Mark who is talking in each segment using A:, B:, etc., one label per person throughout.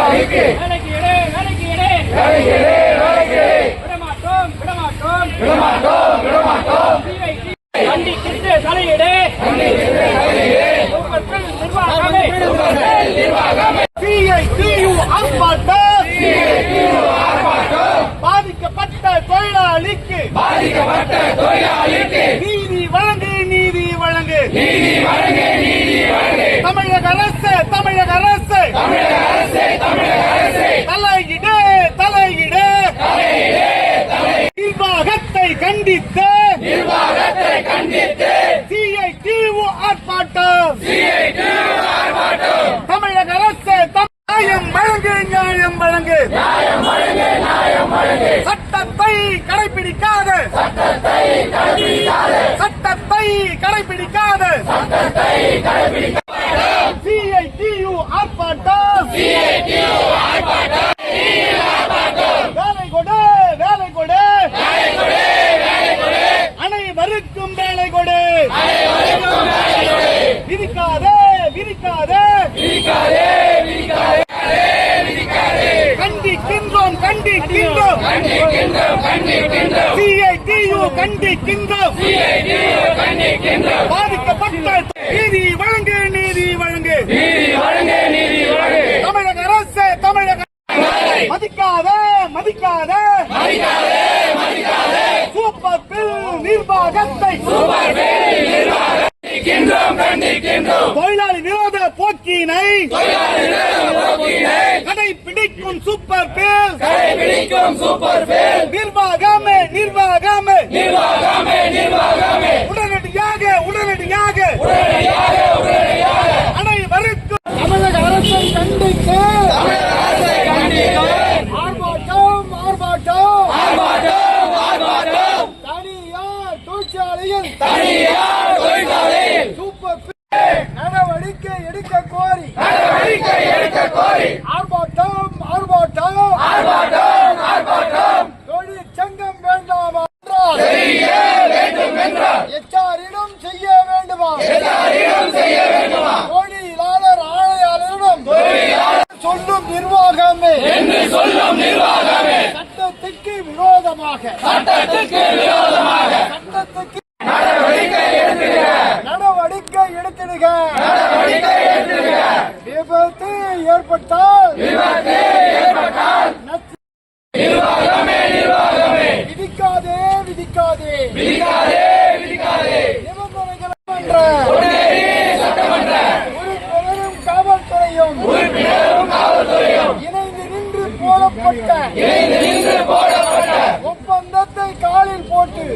A: வேலைக்கு எடு.
B: விடமாட்டோம், விடமாட்டோம்.
A: விடமாட்டோம் விடமாட்டோம்
B: தலையிடு. உங்கள் நிர்வாகமே. CITU ஆர்ப்பாட்டம். பாதிக்கப்பட்ட தொழிலாளிக்கு
A: பாதிக்கப்பட்ட தொழிலாளிக்கு
B: நீதி வழங்கு நீதி வழங்கு
A: நீதி வழங்கு நீதி வழங்கு
B: தமிழக அரசு தமிழக அரசு.
A: தமிழக அரசே தமிழக அரசே
B: தலையிடு தலையிடு. நிர்வாகத்தை கண்டித்து
A: நிர்வாகத்தை கண்டித்து.
B: சிஐடியு ஆர்ப்பாட்டம்
A: சிஐடி ஆர்ப்பாட்டம்
B: வேலை கொடு வேலை கொடு
A: வேலை கொடு வேலை கொடு
B: அனைவருக்கும் வேலை கொடு
A: அனைவருக்கும் வேலை கொடு
B: விதிக்காதே விதிக்காதே
A: விதிக்காதே விதிக்காதே விதிக்காதே
B: கண்டிக்கின்றோம் கண்டிக்கின்றோம்.
A: கண்டிக்கின்றோம் கண்டிக்கின்றோம்.
B: சிஐடியு கண்டிக்கின்றோம்
A: சிஐடி கண்டிக்கின்றோம்
B: பாதிக்கப்பட்ட நீதி வழங்கு நீதி வழங்கு
A: நீதி வழங்கு
B: தமிழக அரசு தமிழக மதிக்காதே மதிக்காதே
A: மதிக்காதே மதிக்காதே
B: சூப்பர் பில் நிர்வாகத்தை
A: சூப்பர் வேலை கண்டிக்கின்றோம்
B: தொழிலாளி விரோத போக்கினை
A: தொழிலாளர்கள் போக்கினை
B: கடைபிடிக்கும் சூப்பர் பில்
A: கடைபிடிக்கும் சூப்பர் வேல்
B: நிர்வாகமே நிர்வாகமே
A: நிர்வாகமே நிர்வாகமே
B: உடனடியாக உடனடியாக
A: உடனடியாக உடனடியாக
B: அனைவருக்கும் தமிழக அரசை கண்டித்து
A: தமிழக அரசை கண்டித்து
B: ஆர்ப்பாட்டம் ஆர்ப்பாட்டம்
A: ஆர்ப்பாட்டம் ஆர்ப்பாட்டம்
B: தனியார் தொழிற்சாலையில் நடவடிக்கை எடுக்க கோரி.
A: நடவடிக்கை எடுக்க கோரி
B: ஆர்ப்பாட்டம் ஆர்ப்பாட்டம்
A: ஆர்ப்பாட்டம் ஆர்ப்பாட்டம்
B: தொழிற்சங்கம் வேண்டாமா என்றால்
A: செய்ய வேண்டும் என்றால்
B: எச்ஆரிடம் செய்ய வேண்டுமா
A: எல்லாரிடம் செய்ய வேண்டுமா
B: தொழிலாளர் ஆணையாளரிடம்
A: தொழிலாளர்
B: சொல்லும் நிர்வாகமே
A: என்று சொல்லும் நிர்வாகமே
B: சட்டத்துக்கு விரோதமாக
A: சட்டத்துக்கு விரோதமாக
B: சட்டத்துக்கு
A: நடவடிக்கை எடுத்திருக்க
B: நடவடிக்கை எடுத்திடுக
A: நடவடிக்கை எடுத்திருக்க
B: விபத்து ஏற்பட்டால்
A: விபத்து ஏற்பட்டால்
B: நச்சு
A: நிர்வாகமே நிர்வாகமே
B: விதிக்காதே விதிக்காதே.
A: விதிக்காதே விதிக்காதே. சட்டமன்ற.
B: உறுப்பினரும் காவல்துறையும்.
A: உறுப்பினரும் காவல்துறையும்.
B: இணைந்து நின்று போடப்பட்ட.
A: இணைந்து நின்று போடப்பட்ட.
B: ஒப்பந்தத்தை காலில் போட்டு.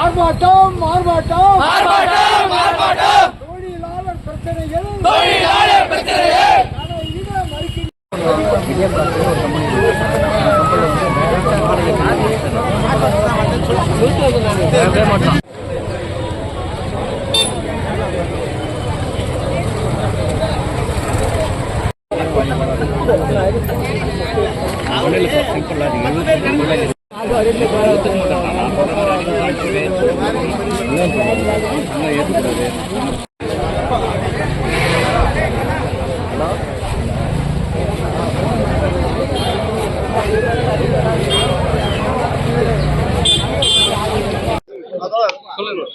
B: ஆர்ப்பாட்டம் ஆர்ப்பாட்டம்
A: ஆர்ப்பாட்டம் ஆர்ப்பாட்டம்
B: தொழிலாளர் பிரச்சனைகள்
A: தொழிலாளர் பிரச்சனைகள்
B: மறுக்கின்ற இல்லை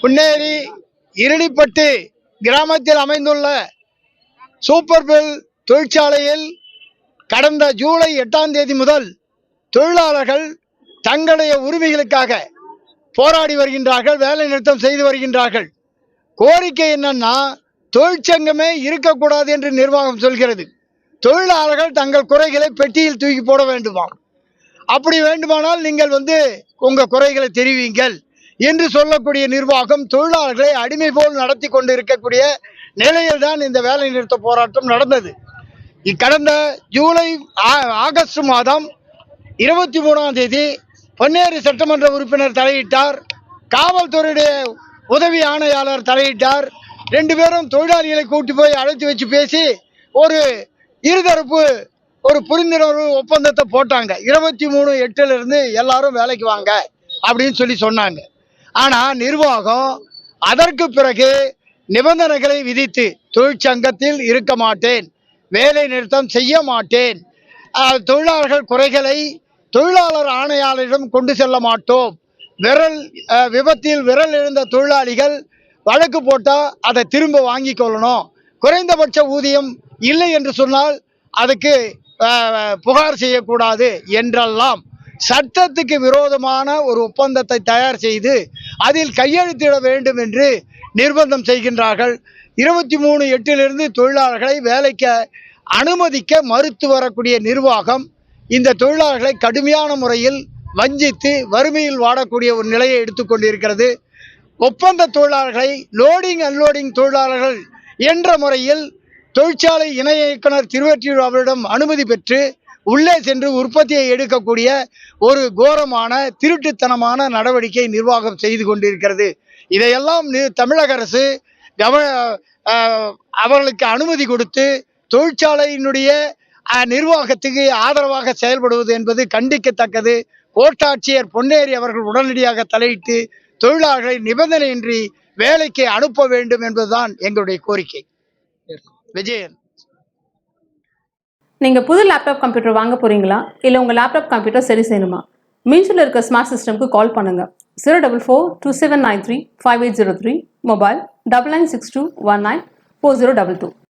C: புன்னேரி இருளிப்பட்டு கிராமத்தில் அமைந்துள்ள சூப்பர் பெல் தொழிற்சாலையில் கடந்த ஜூலை எட்டாம் தேதி முதல் தொழிலாளர்கள் தங்களுடைய உரிமைகளுக்காக போராடி வருகின்றார்கள் வேலை நிறுத்தம் செய்து வருகின்றார்கள். கோரிக்கை என்னன்னா தொழிற்சங்கமே இருக்கக்கூடாது என்று நிர்வாகம் சொல்கிறது. தொழிலாளர்கள் தங்கள் குறைகளை பெட்டியில் தூக்கி போட வேண்டுமாம். அப்படி வேண்டுமானால் நீங்கள் வந்து உங்கள் குறைகளை தெரிவிங்கள் என்று சொல்லக்கூடிய நிர்வாகம் தொழிலாளர்களை அடிமை போல் நடத்தி கொண்டு இருக்கக்கூடிய நிலையில் தான் இந்த வேலை நிறுத்த போராட்டம் நடந்தது. கடந்த ஜூலை ஆ- ஆகஸ்ட் மாதம் இருபத்தி மூணாம் தேதி பொன்னேரி சட்டமன்ற உறுப்பினர் தலையிட்டார் காவல்துறையுடைய உதவி ஆணையாளர் தலையிட்டார். ரெண்டு பேரும் தொழிலாளிகளை கூட்டி போய் அழைத்து வச்சு பேசி ஒரு இருதரப்பு ஒரு புரிந்துணர்வு ஒப்பந்தத்தை போட்டாங்க. இருபத்தி மூணு எட்டுலேருந்து எல்லாரும் வேலைக்கு வாங்க அப்படின்னு சொல்லி சொன்னாங்க. ஆனால் நிர்வாகம் அதற்கு பிறகு நிபந்தனைகளை விதித்து தொழிற்சங்கத்தில் இருக்க மாட்டேன். வேலை நிறுத்தம் செய்ய மாட்டேன். தொழிலாளர்கள் குறைகளை தொழிலாளர் ஆணையாளரிடம் கொண்டு செல்ல மாட்டோம். விரல் விபத்தில் விரல் எழுந்த தொழிலாளிகள் வழக்கு போட்டால் அதை திரும்ப வாங்கி கொள்ளணும். குறைந்தபட்ச ஊதியம் இல்லை என்று சொன்னால் அதுக்கு புகார் செய்யக்கூடாது என்றெல்லாம் சட்டத்துக்கு விரோதமான ஒரு ஒப்பந்தத்தை தயார் செய்து அதில் கையெழுத்திட வேண்டும் என்று நிர்பந்தம் செய்கின்றார்கள். இருபத்தி மூணு எட்டிலிருந்து தொழிலாளர்களை வேலைக்கு அனுமதிக்க மறுத்து வரக்கூடிய நிர்வாகம் இந்த தொழிலாளர்களை கடுமையான முறையில் வஞ்சித்து வறுமையில் வாடக்கூடிய ஒரு நிலையை எடுத்துக்கொண்டிருக்கிறது ஒப்பந்த தொழிலாளர்களை லோடிங் அன்லோடிங் தொழிலாளர்கள் என்ற முறையில் தொழிற்சாலை இணை இயக்குனர் திருவற்றியூர் அவரிடம் அனுமதி பெற்று உள்ளே சென்று உற்பத்தியை எடுக்கக்கூடிய ஒரு கோரமான திருட்டுத்தனமான நடவடிக்கை நிர்வாகம் செய்து கொண்டிருக்கிறது. இதையெல்லாம் தமிழக அரசு கவ அவர்களுக்கு அனுமதி கொடுத்து தொழிற்சாலையினுடைய நிர்வாகத்துக்கு ஆதரவாக செயல்படுவது என்பது கண்டிக்கத்தக்கது. கோட்டாட்சியர் பொன்னேரி அவர்கள் உடனடியாக தலையிட்டு தொழிலாளர்களை நிபந்தனையின்றி வேலைக்கு அனுப்ப வேண்டும் என்பதுதான் எங்களுடைய கோரிக்கை. விஜயன்.
D: நீங்க புது லேப்டாப் கம்ப்யூட்டர் வாங்க போறீங்களா? இல்ல உங்க லேப்டாப் கம்ப்யூட்டர் சரி செய்யணுமா? மீன்ஸ்ல இருக்க ஸ்மார்ட் சிஸ்டம்க்கு கால் பண்ணுங்க. Zero double four two seven nine three five eight zero three mobile double nine six two one nine four zero double two